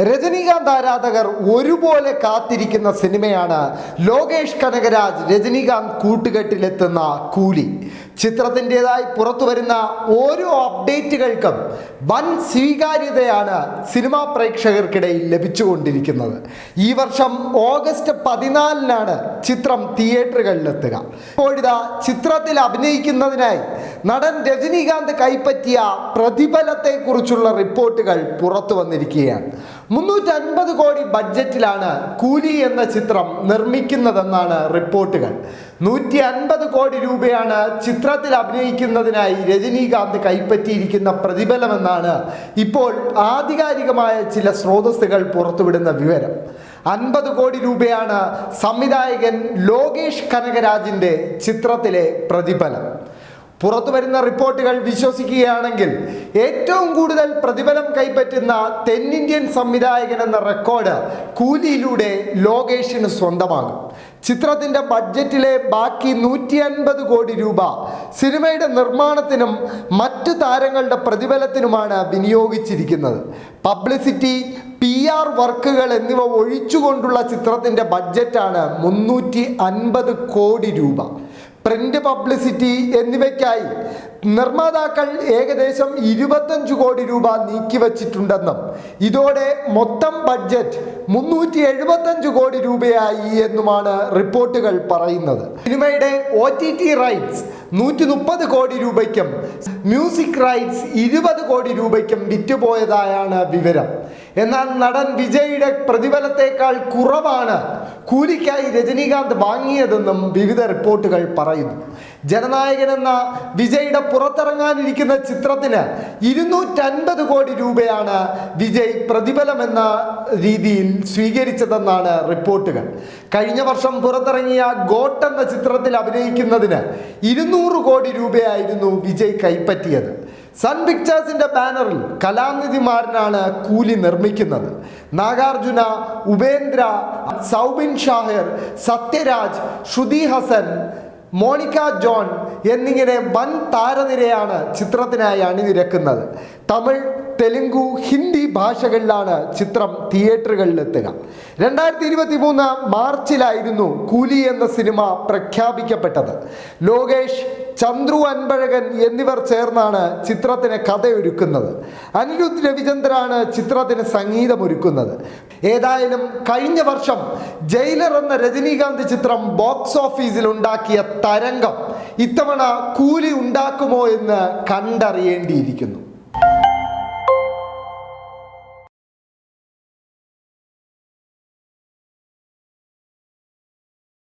രജനീകാന്ത് ആരാധകർ ഒരുപോലെ കാത്തിരിക്കുന്ന സിനിമയാണ് ലോകേഷ് കനകരാജ് രജനീകാന്ത് കൂട്ടുകെട്ടിലെത്തുന്ന കൂലി. ചിത്രത്തിന്റെതായി പുറത്തു വരുന്ന ഓരോ അപ്ഡേറ്റുകൾക്കും വൻ സ്വീകാര്യതയാണ് സിനിമാ പ്രേക്ഷകർക്കിടയിൽ ലഭിച്ചുകൊണ്ടിരിക്കുന്നത്. ഈ വർഷം ഓഗസ്റ്റ് പതിനാലിനാണ് ചിത്രം തിയേറ്ററുകളിലെത്തുക. ഇപ്പോഴിതാ ചിത്രത്തിൽ അഭിനയിക്കുന്നതിനായി നടൻ രജനീകാന്ത് കൈപ്പറ്റിയ പ്രതിഫലത്തെക്കുറിച്ചുള്ള റിപ്പോർട്ടുകൾ പുറത്തു വന്നിരിക്കുകയാണ്. മുന്നൂറ്റി അൻപത് കോടി ബഡ്ജറ്റിലാണ് കൂലി എന്ന ചിത്രം നിർമ്മിക്കുന്നതെന്നാണ് റിപ്പോർട്ടുകൾ. നൂറ്റി അൻപത് കോടി രൂപയാണ് ചിത്രത്തിൽ അഭിനയിക്കുന്നതിനായി രജനീകാന്ത് കൈപ്പറ്റിയിരിക്കുന്ന പ്രതിഫലമെന്നാണ് ഇപ്പോൾ ആധികാരികമായ ചില സ്രോതസ്സുകൾ പുറത്തുവിടുന്ന വിവരം. അൻപത് കോടി രൂപയാണ് സംവിധായകൻ ലോകേഷ് കനകരാജിന്റെ ചിത്രത്തിലെ പ്രതിഫലം. പുറത്തു വരുന്ന റിപ്പോർട്ടുകൾ വിശ്വസിക്കുകയാണെങ്കിൽ ഏറ്റവും കൂടുതൽ പ്രതിഫലം കൈപ്പറ്റുന്ന തെന്നിന്ത്യൻ സംവിധായകൻ എന്ന റെക്കോർഡ് കൂലിയിലൂടെ ലോകേഷിന് സ്വന്തമാകും. ചിത്രത്തിന്റെ ബഡ്ജറ്റിലെ ബാക്കി നൂറ്റി അൻപത് കോടി രൂപ സിനിമയുടെ നിർമ്മാണത്തിനും മറ്റു താരങ്ങളുടെ പ്രതിഫലത്തിനുമാണ് വിനിയോഗിച്ചിരിക്കുന്നത്. പബ്ലിസിറ്റി പി ആർ വർക്കുകൾ എന്നിവ ഒഴിച്ചുകൊണ്ടുള്ള ചിത്രത്തിന്റെ ബഡ്ജറ്റാണ് മുന്നൂറ്റി അൻപത് കോടി രൂപ. പ്രിന്റ് പബ്ലിസിറ്റി എന്നിവയ്ക്കായി നിർമ്മാതാക്കൾ ഏകദേശം ഇരുപത്തഞ്ച് കോടി രൂപ നീക്കിവച്ചിട്ടുണ്ടെന്നും ഇതോടെ മൊത്തം ബഡ്ജറ്റ് മുന്നൂറ്റി എഴുപത്തഞ്ച് കോടി രൂപയായി എന്നുമാണ് റിപ്പോർട്ടുകൾ പറയുന്നത്. സിനിമയുടെ ഒ ടി റൈറ്റ്സ് നൂറ്റി മുപ്പത് കോടി രൂപയ്ക്കും മ്യൂസിക് റൈറ്റ്സ് ഇരുപത് കോടി രൂപയ്ക്കും വിറ്റുപോയതായാണ് വിവരം. എന്നാൽ നടൻ വിജയുടെ പ്രതിഫലത്തേക്കാൾ കുറവാണ് കൂലിക്കായി രജനീകാന്ത് വാങ്ങിയതെന്നും വിവിധ റിപ്പോർട്ടുകൾ പറയുന്നു. ജനനായകൻ എന്ന വിജയുടെ പുറത്തിറങ്ങാനിരിക്കുന്ന ചിത്രത്തിന് ഇരുന്നൂറ്റൻപത് കോടി രൂപയാണ് വിജയ് പ്രതിഫലമെന്ന രീതിയിൽ സ്വീകരിച്ചതെന്നാണ് റിപ്പോർട്ടുകൾ. കഴിഞ്ഞ വർഷം പുറത്തിറങ്ങിയ ഗോട്ട് എന്ന ചിത്രത്തിൽ അഭിനയിക്കുന്നതിന് ഇരുന്നൂറ് കോടി രൂപയായിരുന്നു വിജയ് കൈപ്പറ്റിയത്. സൺ പിക്ചേഴ്സിന്റെ ബാനറിൽ കലാനിധിമാരനാണ് കൂലി നിർമ്മിക്കുന്നത്. നാഗാർജുന ഉപേന്ദ്ര സൗബിൻ ഷാഹിർ സത്യരാജ് ശ്രുതി ഹസൻ മോണിക്ക ജോൺ എന്നിങ്ങനെ വൻ താരനിരയാണ് ചിത്രത്തിനായി അണിനിരക്കുന്നത്. തമിഴ് തെലുങ്കു ഹിന്ദി ഭാഷകളിലാണ് ചിത്രം തിയേറ്ററുകളിലെത്തുക. രണ്ടായിരത്തി ഇരുപത്തി മൂന്ന് മാർച്ചിലായിരുന്നു കൂലി എന്ന സിനിമ പ്രഖ്യാപിക്കപ്പെട്ടത്. ലോകേഷ് ചന്ദ്രു അൻപഴകൻ എന്നിവർ ചേർന്നാണ് ചിത്രത്തിന് കഥയൊരുക്കുന്നത്. അനിരുദ്ധ് രവിചന്ദ്രാണ് ചിത്രത്തിന് സംഗീതമൊരുക്കുന്നത്. ഏതായാലും കഴിഞ്ഞ വർഷം ജയിലർ എന്ന രജനീകാന്ത് ചിത്രം ബോക്സ് ഓഫീസിൽ ഉണ്ടാക്കിയ തരംഗം ഇത്തവണ കൂലി ഉണ്ടാക്കുമോ എന്ന് കണ്ടറിയേണ്ടിയിരിക്കുന്നു.